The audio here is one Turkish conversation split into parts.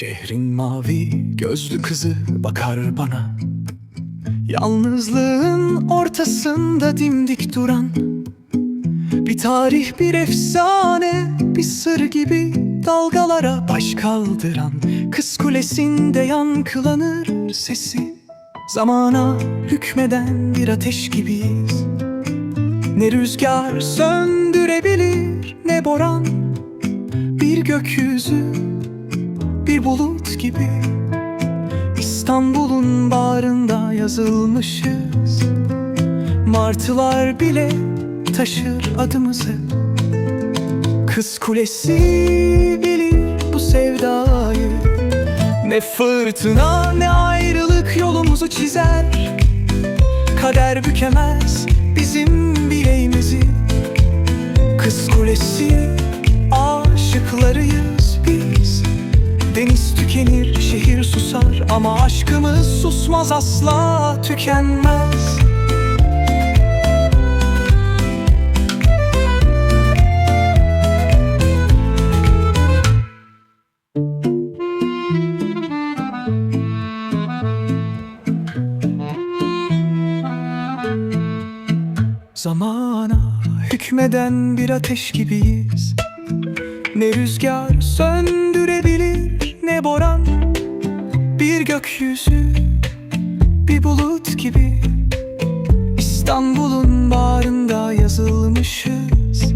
Şehrin mavi gözlü kızı bakar bana. Yalnızlığın ortasında dimdik duran Bir tarih bir efsane bir sır gibi Dalgalara baş kaldıran. Kız kulesinde yankılanır sesi Zamana hükmeden bir ateş gibiyiz. Ne rüzgar söndürebilir ne boran Bir gökyüzü bir bulut gibi. İstanbul'un bağrında yazılmışız. Martılar bile taşır adımızı. Kız kulesi bilir bu sevdayı. Ne fırtına ne ayrılık yolumuzu çizer. Kader bükemez bizim Ama aşkımız susmaz asla tükenmez. Zamana hükmeden bir ateş gibiyiz. Ne rüzgar söndürebilir ne boran gökyüzü bir bulut gibi. İstanbul'un bağrında yazılmışız.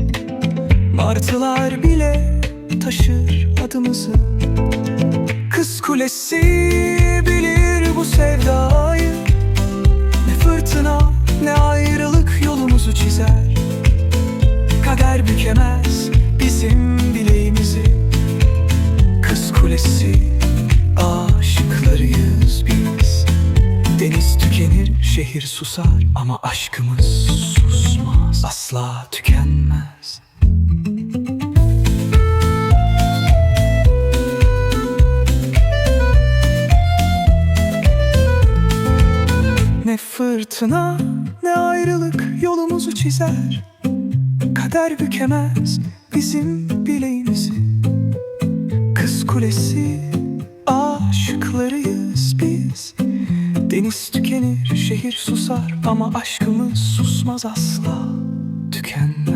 Martılar bile taşır adımızı. Kız kulesi bilir bu sevdayı. Ne fırtına ne ayrılık yolumuzu çizer. Kader bükemez bizim bileğimizi. Kız kulesi aşıklarıyız şehir susar Ama aşkımız susmaz. Asla tükenmez. Ne fırtına ne ayrılık yolumuzu çizer. Kader bükemez bizim bileğimizi. Kız kulesi Deniz tükenir şehir susar Ama aşkımız susmaz asla. Tükenmez